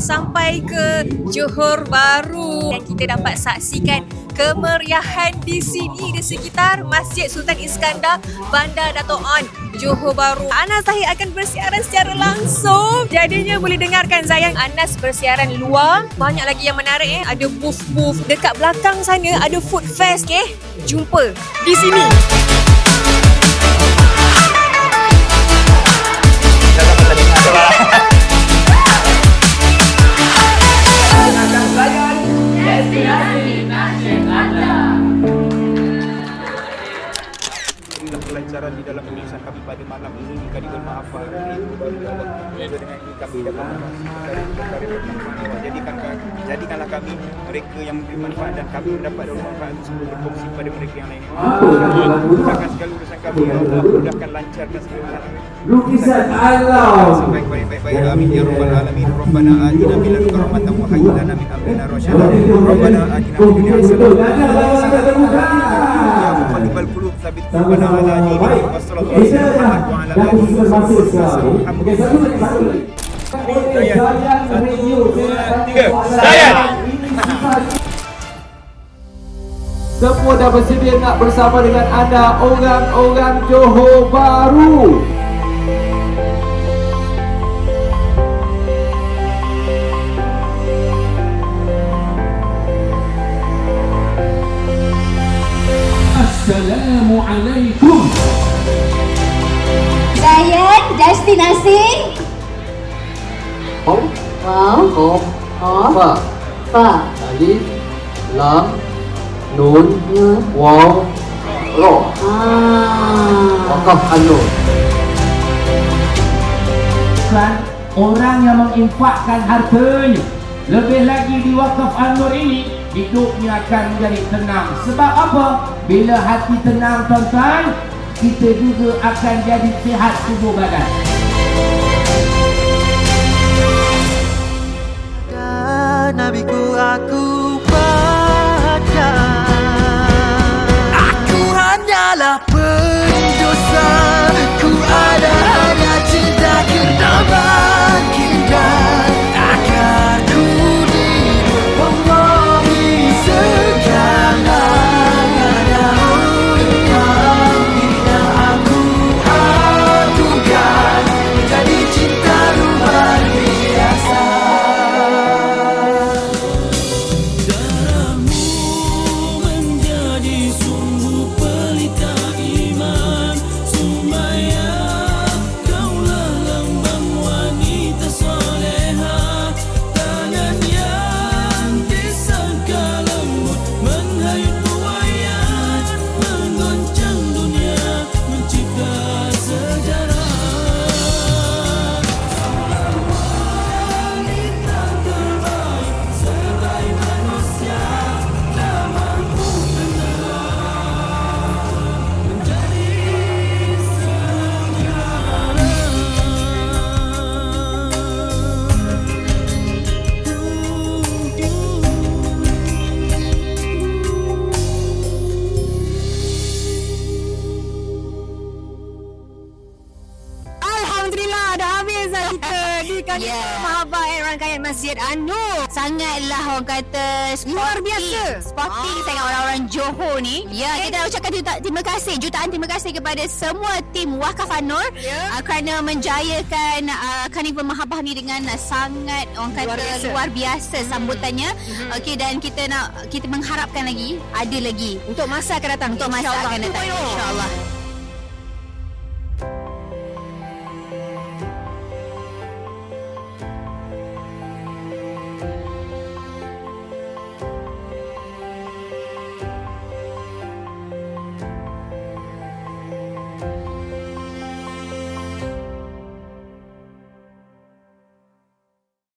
sampai ke Johor Bahru dan kita dapat saksikan kemeriahan di sini di sekitar Masjid Sultan Iskandar Bandar Dato' On Johor Bahru. Anas Zahid akan bersiaran secara langsung. Jadinya boleh dengarkan Zayang Anas bersiaran luar. Banyak lagi yang menarik eh. Ada booth-booth. Dekat belakang sana ada food fest. Okay? Jumpa di sini. Kelancaran di dalam pemeriksaan kami pada malam ini. Bermaafkan itu baru Allah. Dengan ini kami dapat. Jadikan jadikanlah kami mereka yang memberi manfaat dan kami mendapat dari manfaat tersebut berkongsi pada mereka yang lain. Mudahkan segala urusan kami. Ya Allah mudahkan lancarkan segala urusan. lukisan alam Sampai baik baik baik amin ya rabbal alamin. Rabbana atina min ladunka rahmatan wa hayyi lana min amrina rasyada. Rabbana atina fid dunya hasanah. Ya muqallibal qulub tsabbit ala sekali. Okey, satu lagi, satu lagi. Zayan Radio. tiga. Zayan. Semua dah bersedia nak bersama dengan anda orang-orang Johor Bahru. Assalamualaikum. Zayan, destinasi. Om, Wow. Om, Oh, Fa, Fa. Alif, Lam, Nun, Nun. Waw, Ro. Ah. Wakaf Anur. Kan orang yang menginfakkan hartanya lebih lagi di wakaf An-Nur ini hidupnya akan menjadi tenang. Sebab apa? Bila hati tenang tuan-tuan kita juga akan jadi sihat tubuh badan kali Yeah. yeah. Mahabah eh, rangkaian Masjid Anur. Sangatlah orang kata sporty. Luar biasa. Sporty Ah. sangat orang-orang Johor ni. Ya, kita nak ucapkan juta- terima kasih, jutaan terima kasih kepada semua tim Wakaf Anur Ya. uh, kerana menjayakan uh, Karnival Mahabah ni dengan uh, sangat orang kata Luar biasa. luar biasa sambutannya. Okey dan kita nak kita mengharapkan lagi ada lagi Untuk masa akan datang. untuk masa akan datang 2.0. insya-Allah.